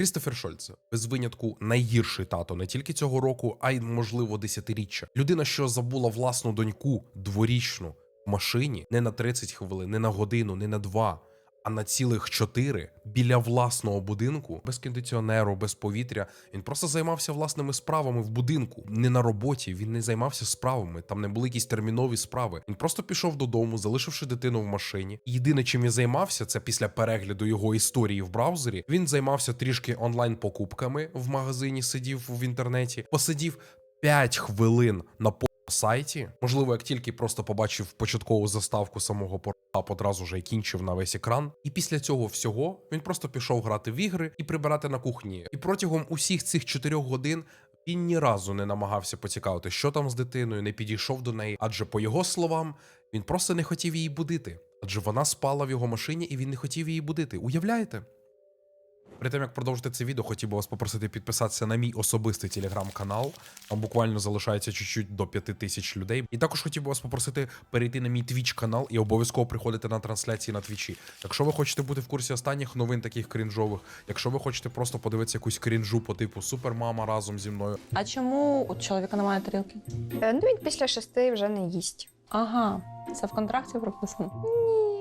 Крістофер Шольц, без винятку, найгірший тато не тільки цього року, а й можливо десятиріччя. Людина, що забула власну доньку дворічну в машині не на 30 хвилин, не на годину, не на два. А на цілих чотири біля власного будинку, без кондиціонеру, без повітря. Він просто займався власними справами в будинку, не на роботі. Він не займався справами. Там не були якісь термінові справи. Він просто пішов додому, залишивши дитину в машині. Єдине, чим він займався, це після перегляду його історії в браузері. Він займався трішки онлайн покупками в магазині, сидів в інтернеті, посидів 5 хвилин на сайті. Можливо, як тільки просто побачив початкову заставку самого портап, одразу вже кінчив на весь екран. І після цього всього він просто пішов грати в ігри і прибирати на кухні. І протягом усіх цих чотирьох годин. Він ні разу не намагався поцікавити, що там з дитиною, не підійшов до неї, адже по його словам, він просто не хотів її будити. Адже вона спала в його машині, і він не хотів її будити. Уявляєте? Перед тим як продовжити це відео, хотів би вас попросити підписатися на мій особистий телеграм-канал. Там буквально залишається чуть-чуть до 5 тисяч людей. І також хотів би вас попросити перейти на мій твіч канал і обов'язково приходити на трансляції на твічі. Якщо ви хочете бути в курсі останніх новин таких крінжових, якщо ви хочете просто подивитися якусь крінжу по типу Супермама разом зі мною, А чому у чоловіка немає тарілки? Е, Ну, він після шести вже не їсть. Ага, це в контракті прописано.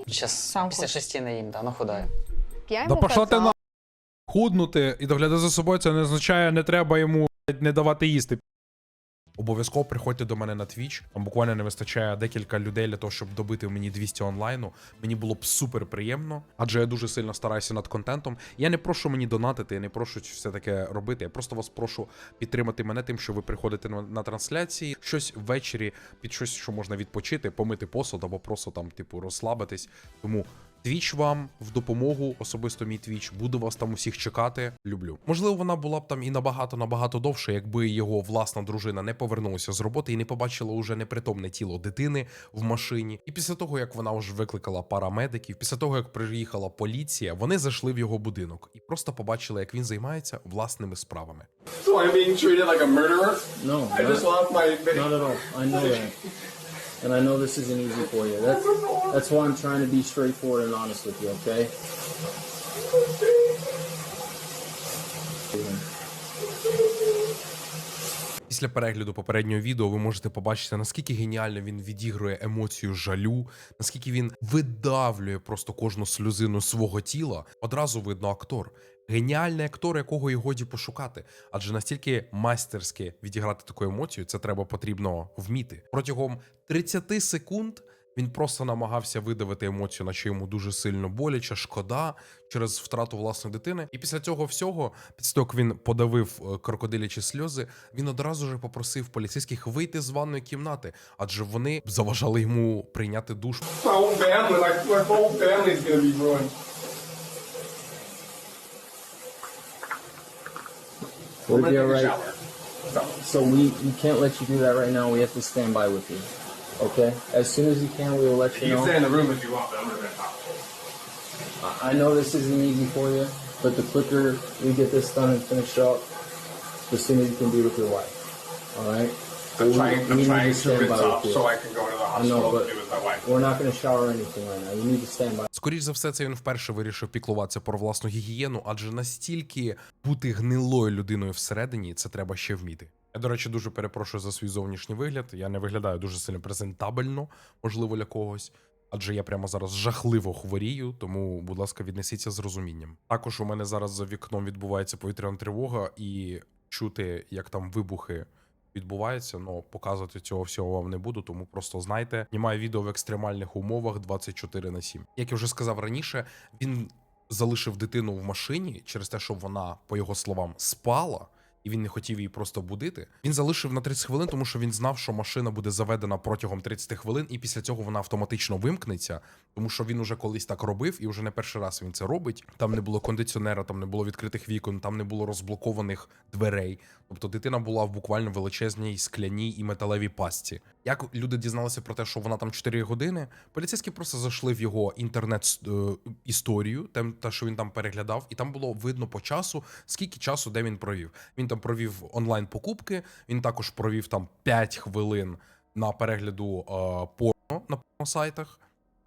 Сейчас Сам після хочеш. шести не їм, да, ну худая. Я Да йому пошла ти казала, на худнути і доглядати за собою, це не означає, не треба йому не давати їсти. Обов'язково приходьте до мене на Twitch. Там буквально не вистачає декілька людей для того, щоб добити мені 200 онлайну. Мені було б супер приємно, адже я дуже сильно стараюся над контентом. Я не прошу мені донатити, я не прошу все таке робити. Я просто вас прошу підтримати мене тим, що ви приходите на, на трансляції, щось ввечері під щось, що можна відпочити, помити посуд або просто там, типу, розслабитись. Тому Твіч вам в допомогу, особисто мій твіч. Буду вас там усіх чекати. Люблю. Можливо, вона була б там і набагато набагато довше, якби його власна дружина не повернулася з роботи і не побачила уже непритомне тіло дитини в машині. І після того, як вона вже викликала парамедиків, після того як приїхала поліція, вони зайшли в його будинок і просто побачили, як він займається власними справами. So I'm being treated like a murderer? No, I not, just lost my not at all. I know that. And I know this isn't easy for you. That's, that's why I'm trying to be straightforward and honest with you, okay? Після перегляду попереднього відео ви можете побачити, наскільки геніально він відігрує емоцію жалю, наскільки він видавлює просто кожну сльозину свого тіла. Одразу видно актор. Геніальний актор, якого і годі пошукати, адже настільки майстерськи відіграти таку емоцію, це треба потрібно вміти. Протягом 30 секунд він просто намагався видавити емоцію, наче йому дуже сильно боляче, шкода через втрату власної дитини. І після цього всього, після того, як він подавив е, крокодилячі сльози, він одразу ж попросив поліцейських вийти з ванної кімнати, адже вони заважали йому прийняти душ. Gonna be ruined. Would it be I'm gonna alright? take a shower. So, So we, we can't let you do that right now. We have to stand by with you. Okay? As soon as you can, we will let you you can know. stay in the room if you want, but I'm gonna talk. I I know this isn't easy for you, but the quicker we get this done and finished up, the sooner you can be with your wife. Alright? So I'm we- trying, we I'm trying to to stand rinse by off so. I can go to the I know, hospital but to be with my wife. we're not going to shower anything right now. You need to stand by. Скоріш за все, це він вперше вирішив піклуватися про власну гігієну, адже настільки бути гнилою людиною всередині це треба ще вміти. Я, до речі, дуже перепрошую за свій зовнішній вигляд. Я не виглядаю дуже сильно презентабельно, можливо, для когось. Адже я прямо зараз жахливо хворію, тому, будь ласка, віднесіться з розумінням. Також у мене зараз за вікном відбувається повітряна тривога, і чути, як там вибухи відбуваються, але показувати цього всього вам не буду, тому просто знайте, знімаю відео в екстремальних умовах 24 на 7. Як я вже сказав раніше, він залишив дитину в машині через те, що вона, по його словам, спала. Він не хотів її просто будити. Він залишив на 30 хвилин, тому що він знав, що машина буде заведена протягом 30 хвилин, і після цього вона автоматично вимкнеться, тому що він уже колись так робив, і вже не перший раз він це робить. Там не було кондиціонера, там не було відкритих вікон, там не було розблокованих дверей. Тобто дитина була в буквально величезній скляній і металевій пастці. Як люди дізналися про те, що вона там 4 години, поліцейські просто зайшли в його інтернет е, історію, те, що він там переглядав, і там було видно по часу, скільки часу де він провів. Він там провів онлайн покупки. Він також провів там 5 хвилин на перегляду е, порно на порносайтах.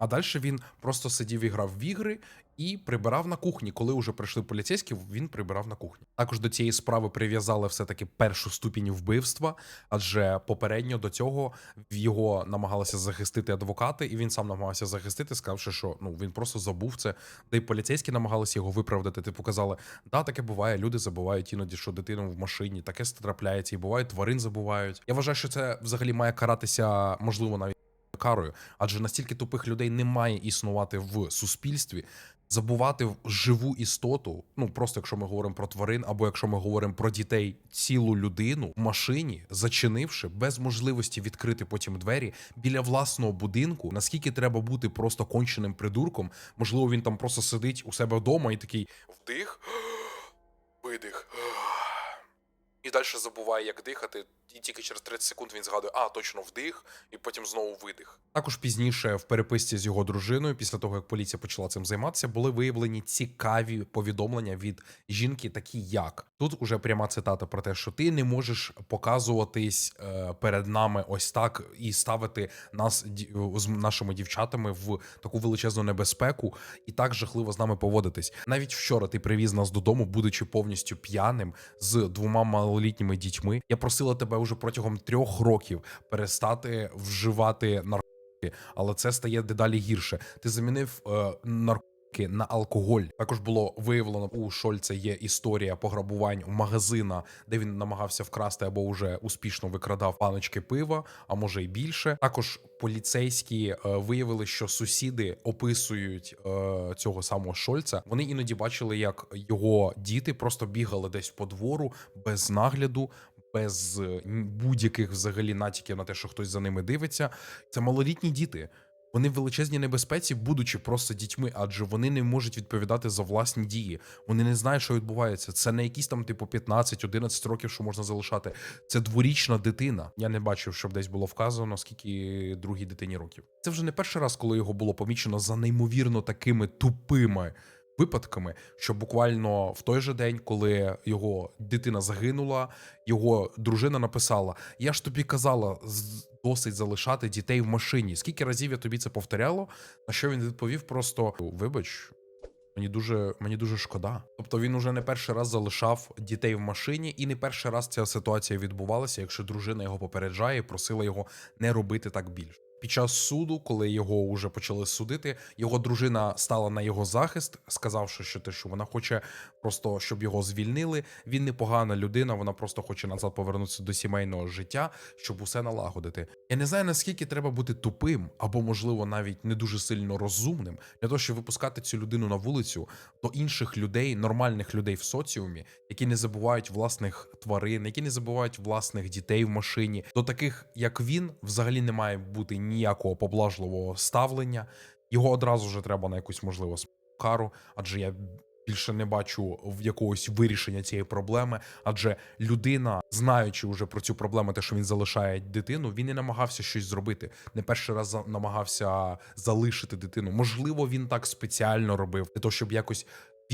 А далі він просто сидів і грав в ігри і прибирав на кухні. Коли вже прийшли поліцейські, він прибирав на кухні. Також до цієї справи прив'язали все-таки першу ступінь вбивства, адже попередньо до цього його намагалися захистити адвокати, і він сам намагався захистити, сказавши, що ну він просто забув це. Та й поліцейські намагалися його виправдати. Типу казали, да, таке буває. Люди забувають іноді, що дитину в машині, таке трапляється, і буває, тварин забувають. Я вважаю, що це взагалі має каратися, можливо, навіть карою, адже настільки тупих людей не має існувати в суспільстві. Забувати живу істоту, ну просто якщо ми говоримо про тварин, або якщо ми говоримо про дітей, цілу людину в машині, зачинивши без можливості відкрити потім двері біля власного будинку. Наскільки треба бути просто конченим придурком? Можливо, він там просто сидить у себе вдома і такий вдих, видих. І далі забуває, як дихати, і тільки через 30 секунд він згадує, а точно вдих, і потім знову видих. Також пізніше в переписці з його дружиною, після того як поліція почала цим займатися, були виявлені цікаві повідомлення від жінки, такі як тут уже пряма цитата про те, що ти не можеш показуватись е, перед нами ось так і ставити нас з нашими дівчатами в таку величезну небезпеку, і так жахливо з нами поводитись. Навіть вчора ти привіз нас додому, будучи повністю п'яним з двома малолітніми дітьми. Я просила тебе вже протягом трьох років перестати вживати наркотики, але це стає дедалі гірше. Ти замінив е, наркотики на алкоголь. Також було виявлено у Шольца є історія пограбувань магазина, де він намагався вкрасти або вже успішно викрадав паночки пива, а може й більше. Також поліцейські е, виявили, що сусіди описують е, цього самого Шольца. Вони іноді бачили, як його діти просто бігали десь по двору без нагляду. Без будь-яких взагалі натяків на те, що хтось за ними дивиться, це малолітні діти. Вони в величезній небезпеці, будучи просто дітьми, адже вони не можуть відповідати за власні дії. Вони не знають, що відбувається. Це не якісь там, типу, 15-11 років, що можна залишати. Це дворічна дитина. Я не бачив, щоб десь було вказано, скільки другій дитині років. Це вже не перший раз, коли його було помічено за неймовірно такими тупими випадками, що буквально в той же день, коли його дитина загинула, його дружина написала: Я ж тобі казала, досить залишати дітей в машині. Скільки разів я тобі це повторяло? На що він відповів просто: Вибач. Мені дуже мені дуже шкода. Тобто він уже не перший раз залишав дітей в машині, і не перший раз ця ситуація відбувалася, якщо дружина його попереджає, і просила його не робити так більше. Під час суду, коли його вже почали судити, його дружина стала на його захист, сказавши, що те, що вона хоче просто, щоб його звільнили. Він непогана людина, вона просто хоче назад повернутися до сімейного життя, щоб усе налагодити. Я не знаю наскільки треба бути тупим, або можливо навіть не дуже сильно розумним для того, щоб випускати цю людину на вулицю до інших людей, нормальних людей в соціумі, які не забувають власних тварин, які не забувають власних дітей в машині. До таких, як він, взагалі не має бути ніякого поблажливого ставлення. Його одразу вже треба на якусь можливо кару, адже я більше не бачу в якогось вирішення цієї проблеми. Адже людина, знаючи вже про цю проблему, те, що він залишає дитину, він не намагався щось зробити. Не перший раз намагався залишити дитину. Можливо, він так спеціально робив для того, щоб якось.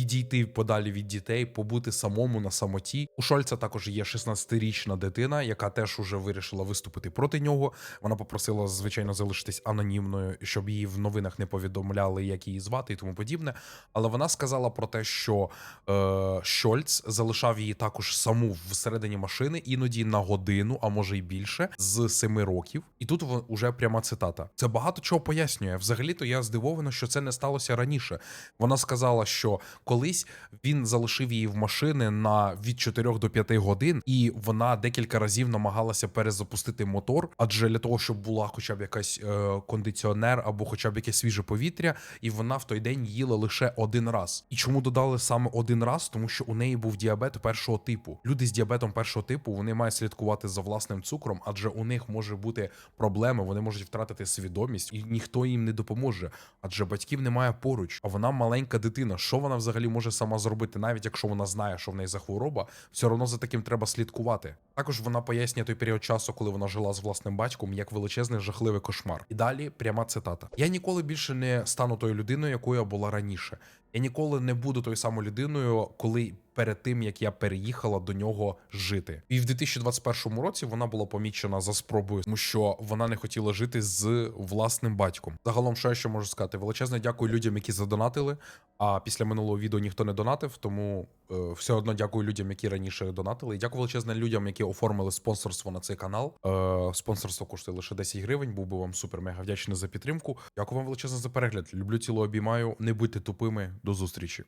Відійти подалі від дітей, побути самому на самоті. У Шольца також є 16-річна дитина, яка теж уже вирішила виступити проти нього. Вона попросила, звичайно, залишитись анонімною, щоб її в новинах не повідомляли, як її звати і тому подібне. Але вона сказала про те, що е, Шольц залишав її також саму всередині машини, іноді на годину, а може й більше, з 7 років. І тут в- уже пряма цитата. Це багато чого пояснює. Взагалі-то я здивована, що це не сталося раніше. Вона сказала, що колись він залишив її в машини на від 4 до 5 годин, і вона декілька разів намагалася перезапустити мотор, адже для того, щоб була хоча б якась е, кондиціонер або хоча б якесь свіже повітря, і вона в той день їла лише один раз. І чому додали саме один раз? Тому що у неї був діабет першого типу. Люди з діабетом першого типу вони мають слідкувати за власним цукром, адже у них може бути проблеми, вони можуть втратити свідомість, і ніхто їм не допоможе, адже батьків немає поруч. А вона маленька дитина. Що вона взагалі може сама зробити, навіть якщо вона знає, що в неї за хвороба, все одно за таким треба слідкувати. Також вона пояснює той період часу, коли вона жила з власним батьком, як величезний жахливий кошмар. І далі пряма цитата: Я ніколи більше не стану тою людиною, якою я була раніше. Я ніколи не буду тою самою людиною, коли перед тим як я переїхала до нього жити. І в 2021 році вона була помічена за спробою, тому що вона не хотіла жити з власним батьком. Загалом, що я ще можу сказати? Величезне дякую людям, які задонатили. А після минулого відео ніхто не донатив, тому е, все одно дякую людям, які раніше донатили. І дякую величезне людям, які оформили спонсорство на цей канал. Е, спонсорство коштує лише 10 гривень. Був би вам супер мега вдячний за підтримку. Дякую вам величезно за перегляд. Люблю ціло обіймаю. Не будьте тупими. До зустрічі.